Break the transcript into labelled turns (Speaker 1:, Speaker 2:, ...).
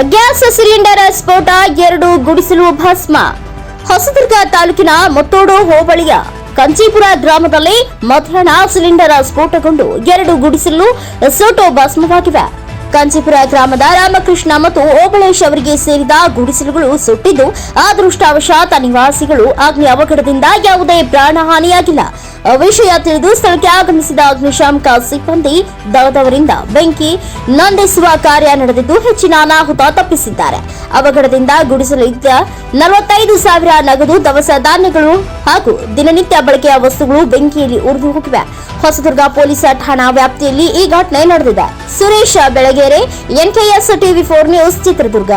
Speaker 1: Gas cylinder ಸ್ಫೋಟ, ಎರಡು ಗುಡಿಸಲು ಭಸ್ಮ. ಹೊಸದುರ್ಗ ತಾಲೂಕಿನ ಮತ್ತೋಡು ಹೋಬಳಿಯ ಕಂಚೀಪುರ ಗ್ರಾಮದಲ್ಲಿ ಮಧ್ಯಾಹ್ನ ಸಿಲಿಂಡರ್ ಸ್ಫೋಟಗೊಂಡು ಎರಡು ಗುಡಿಸಲು ಸೋಟೋ ಭಸ್ಮವಾಗಿವೆ. ಕಾಂಚೀಪುರ ಗ್ರಾಮದ ರಾಮಕೃಷ್ಣ ಮತ್ತು ಓಬಳೇಶ್ ಅವರಿಗೆ ಸೇರಿದ ಗುಡಿಸಲುಗಳು ಸುಟ್ಟಿದ್ದು, ಅದೃಷ್ಟವಶಾತ ನಿವಾಸಿಗಳು ಅಗ್ನಿ ಅವಘಡದಿಂದ ಯಾವುದೇ ಪ್ರಾಣಹಾನಿಯಾಗಿಲ್ಲ. ವಿಷಯ ತಿಳಿದು ಸ್ಥಳಕ್ಕೆ ಆಗಮಿಸಿದ ಅಗ್ನಿಶಾಮಕ ಸಿಬ್ಬಂದಿ ದವದವರಿಂದ ಬೆಂಕಿ ನಂದಿಸುವ ಕಾರ್ಯ ನಡೆದಿದ್ದು ಹೆಚ್ಚಿನ ಅನಾಹುತ ತಪ್ಪಿಸಿದ್ದಾರೆ. ಅವಘಡದಿಂದ ಗುಡಿಸಲು ಇದ್ದ ನಲವತ್ತೈದು ಸಾವಿರ ನಗದು ದವಸ ಧಾನ್ಯಗಳು ಹಾಗೂ ದಿನನಿತ್ಯ ಬಳಕೆಯ ವಸ್ತುಗಳು ಬೆಂಕಿಯಲ್ಲಿ ಉರಿದು ಹೋಗಿವೆ. ಹೊಸದುರ್ಗ ಪೊಲೀಸ್ ಠಾಣಾ ವ್ಯಾಪ್ತಿಯಲ್ಲಿ ಈ ಘಟನೆ ನಡೆದಿದೆ. Suresh Belagere NKS TV four news, Chitradurga.